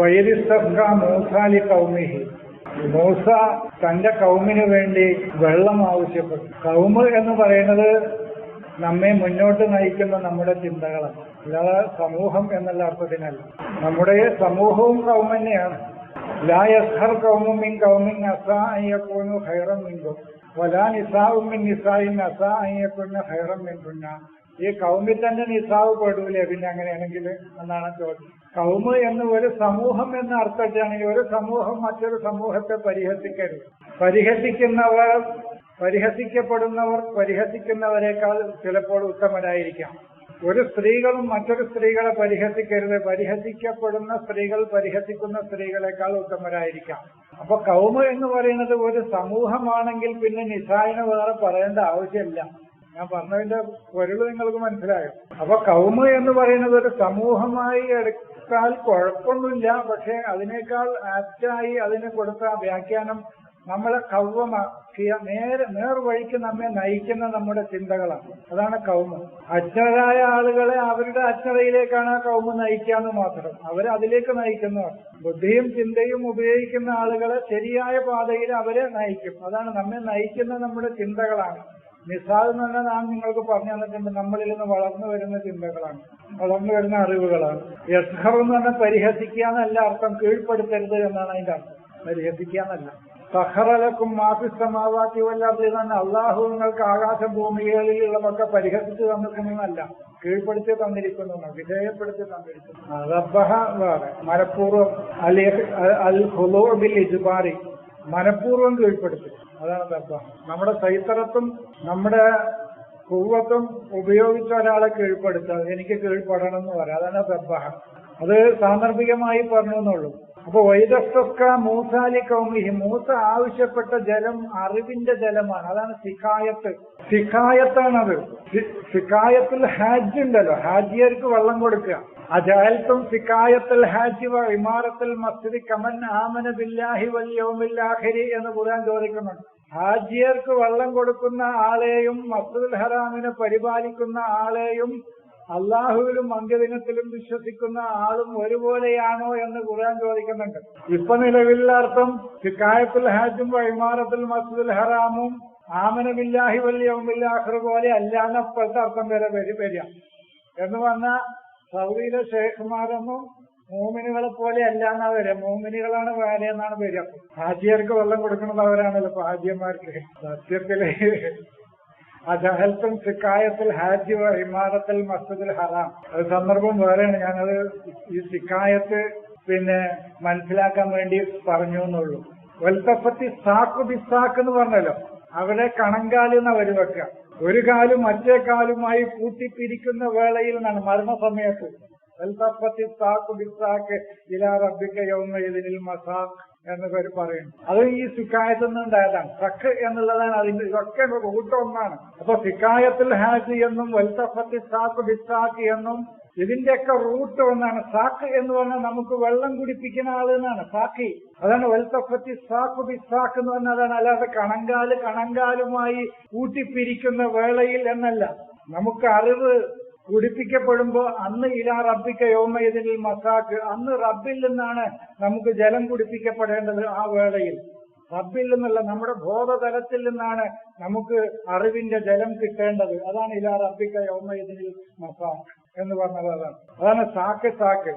വൈരിസ്തഫ്ക കൗമിഹി മൂസ തന്റെ കൗമിന് വേണ്ടി വെള്ളം ആവശ്യപ്പെട്ടു. കൗമ് എന്ന് പറയുന്നത് നമ്മെ മുന്നോട്ട് നയിക്കുന്ന നമ്മുടെ ചിന്തകളാണ്. അല്ലാതെ സമൂഹം എന്നുള്ള അർത്ഥത്തിനല്ല. നമ്മുടെ സമൂഹവും കൗമ തന്നെയാണ്. ലാ യസ്ഹർ കൗമും മിൻ കൗമിൻ ഹൈറം അയ്യക്കുന്ന ഹൈറം മിൻകുന്ന ഈ കൗമിൽ തന്നെ നിസാവ് പെടൂലേ? പിന്നെ അങ്ങനെയാണെങ്കിൽ എന്നാണ് ചോദ്യം. കൗമ് എന്ന് ഒരു സമൂഹം എന്ന് അർത്ഥത്തിലാണെങ്കിൽ ഒരു സമൂഹം മറ്റൊരു സമൂഹത്തെ പരിഹസിക്കരുത്. പരിഹസിക്കുന്നവർ പരിഹസിക്കപ്പെടുന്നവർ പരിഹസിക്കുന്നവരെക്കാൾ ചിലപ്പോൾ ഉത്തമരായിരിക്കാം. ഒരു സ്ത്രീകളും മറ്റൊരു സ്ത്രീകളെ പരിഹസിക്കരുത്. പരിഹസിക്കപ്പെടുന്ന സ്ത്രീകൾ പരിഹസിക്കുന്ന സ്ത്രീകളെക്കാൾ ഉത്തമരായിരിക്കാം. അപ്പൊ കൗമ എന്ന് പറയുന്നത് ഒരു സമൂഹമാണെങ്കിൽ പിന്നെ നിസായിനെ വേറെ പറയേണ്ട ആവശ്യമില്ല. ഞാൻ പറഞ്ഞതിന്റെ പൊരുൾ നിങ്ങൾക്ക് മനസ്സിലായോ? അപ്പൊ കൗമ എന്ന് പറയുന്നത് ഒരു സമൂഹമായി എടുത്താൽ കുഴപ്പമൊന്നുമില്ല പക്ഷെ അതിനേക്കാൾ ആപ്റ്റായി അതിന് കൊടുത്ത വ്യാഖ്യാനം നമ്മളെ കൗവമാക്കിയ നേരെ നേർവഴിക്ക് നമ്മെ നയിക്കുന്ന നമ്മുടെ ചിന്തകളാണ്. അതാണ് കൗമ. അജ്ഞരായ ആളുകളെ അവരുടെ അജ്ഞതയിലേക്കാണ് ആ കൗമ നയിക്കാന്ന് മാത്രം. അവരെ അതിലേക്ക് നയിക്കുന്നവർ. ബുദ്ധിയും ചിന്തയും ഉപയോഗിക്കുന്ന ആളുകളെ ശരിയായ പാതയിൽ അവരെ നയിക്കും. അതാണ് നമ്മെ നയിക്കുന്ന നമ്മുടെ ചിന്തകളാണ്. നിസാദ് എന്ന് പറഞ്ഞാൽ ഞാൻ നിങ്ങൾക്ക് പറഞ്ഞു തന്നിട്ടുണ്ട് നമ്മളിൽ നിന്ന് വളർന്നു വരുന്ന ചിന്തകളാണ് വളർന്നു വരുന്ന അറിവുകളാണ്. യസ്ഹർ എന്ന് പറഞ്ഞാൽ പരിഹസിക്കുക എന്നല്ല അർത്ഥം കീഴ്പ്പെടുത്തരുത് എന്നാണ് അതിന്റെ അർത്ഥം. പരിഹസിക്കുക എന്നല്ല. സഹറലക്കും മാഫിസമാവാക്കി വല്ലാതെ തന്നെ അള്ളാഹു നിങ്ങൾക്ക് ആകാശ ഭൂമികളിലുള്ളതൊക്കെ പരിഹസിച്ച് തന്നിരിക്കുന്നതല്ല കീഴ്പ്പെടുത്തി തന്നിരിക്കുന്നു വിധേയപ്പെടുത്തി തന്നിരിക്കുന്നു. റബ്ബഹ വേറെ മനഃപൂർവം അൽ ഹുലോ ബിൽ ഇജുബാരി. മനഃപൂർവം കീഴ്പ്പെടുത്തി അതാണ് തത്വം നമ്മുടെ സൈത്തറത്തും നമ്മുടെ കുവ്വത്തും ഉപയോഗിച്ച ഒരാളെ കീഴ്പ്പെടുത്തുക. എനിക്ക് കീഴ്പ്പെടണം എന്ന് പറയാം. അതാണ് ദബ്ബ അത് സാന്ദർഭികമായി പറഞ്ഞു എന്നുള്ളൂ അപ്പൊ വൈദസ്തസ്ക മൂസാലി കൗമിഹി മൂസ ആവശ്യപ്പെട്ട ജലം അറിവിന്റെ ജലമാണ്. അതാണ് സിഖായത്ത്. സിഖായത്താണത്. സിഖായത്തിൽ ഹാജ് ഉണ്ടല്ലോ. ഹാജിയർക്ക് വെള്ളം കൊടുക്കുക. അജാലത്തും സിക്കായത്തിൽ ഹാജി വ മസ്ജിദ് കമൻ ആമന ബില്ലാഹി വല്യോമില്ലാഹിരി എന്ന് ഖുർആൻ ചോദിക്കുന്നുണ്ട്. ഹാജിയർക്ക് വള്ളം കൊടുക്കുന്ന ആളെയും മസ്ജിദുൽ ഹറാമിനെ പരിപാലിക്കുന്ന ആളെയും അള്ളാഹുവിലും അന്ത്യദിനത്തിലും വിശ്വസിക്കുന്ന ആളും ഒരുപോലെയാണോ എന്ന് ഖുർആൻ ചോദിക്കുന്നുണ്ട്. ഇപ്പൊ നിലവിലുള്ള അർത്ഥം ഹാജും വൈമാറത്തിൽ മസ്ജിദുൽ ഹറാമും ആമനമില്ലാഹി വല്യോമില്ലാഹിർ പോലെ അല്ലാന്ന് അപ്പോഴത്തെ അർത്ഥം വരെ വരിക. എന്ന് പറഞ്ഞാൽ സൗദിയിലെ ഷേഖുമാരൊന്നും മൂമിനുകളെ പോലെ അല്ല എന്നാ വരിക. മൂമിനുകളാണ് വേല എന്നാണ് വരിക. ഹാജിയർക്ക് വെള്ളം കൊടുക്കുന്നത് അവരാണല്ലോ ഇപ്പൊ ഹാജിയന്മാർക്ക്. സത്യത്തിൽ അജഹൽത്തും സിക്കായത്തിൽ ഹാജി ഇമാറത്തിൽ മസ്ജിദുൽ ഹറാം. അത് സന്ദർഭം വേറെയാണ്. ഞാനത് ഈ സിക്കായത്ത് പിന്നെ മനസ്സിലാക്കാൻ വേണ്ടി പറഞ്ഞു എന്നുള്ളൂ. വൽത്തപ്പത്തി സാക്ക് ബിസാക്ക് എന്ന് പറഞ്ഞല്ലോ. അവിടെ കണങ്കാലി എന്നാ വരി വെക്കുക. ഒരു കാലും മറ്റേ കാലുമായി കൂട്ടിപ്പിരിക്കുന്ന വേളയിൽ നിന്നാണ് മരണസമയത്ത്. മസാഖ് എന്ന് പേര് പറയുന്നു. അത് ഈ സിക്കായത്തിൽ നിന്നുണ്ടായതാണ് സഖ് എന്നുള്ളതാണ് അതിന്റെ ഇതൊക്കെ കൂട്ടം ഒന്നാണ്. അപ്പൊ സിക്കായത്തിൽ ഹാജ് എന്നും വൽത്തഫത്തി സാക്ക് ബിസാക്ക് എന്നും ഇതിന്റെയൊക്കെ റൂട്ട് ഒന്നാണ് സാക്ക് എന്ന് പറഞ്ഞാൽ നമുക്ക് വെള്ളം കുടിപ്പിക്കുന്ന ആൾ എന്നാണ് സാക്കി. അതാണ് വെൽത്തപ്പത്തി സാക്ക് ബിസാക്ക് എന്ന് പറഞ്ഞാൽ അതാണ്. അല്ലാതെ കണങ്കാൽ കണങ്കാലുമായി കൂട്ടിപ്പിരിക്കുന്ന വേളയിൽ എന്നല്ല. നമുക്ക് അറിവ് കുടിപ്പിക്കപ്പെടുമ്പോ അന്ന് ഇലാ റബ്ബിക്ക യോമയതിനിൽ മസാക്ക് അന്ന് റബ്ബിൽ നിന്നാണ് നമുക്ക് ജലം കുടിപ്പിക്കപ്പെടേണ്ടത് ആ വേളയിൽ. റബ്ബിൽ നിന്നുള്ള നമ്മുടെ ബോധതലത്തിൽ നിന്നാണ് നമുക്ക് അറിവിന്റെ ജലം കിട്ടേണ്ടത്. അതാണ് ഇലാ റബ്ബിക്ക യോമയതിനിൽ മസാക്ക്. എന്ന് പറഞ്ഞത് അതാണ്. അതാണ് സാക്ക് സാക്ക്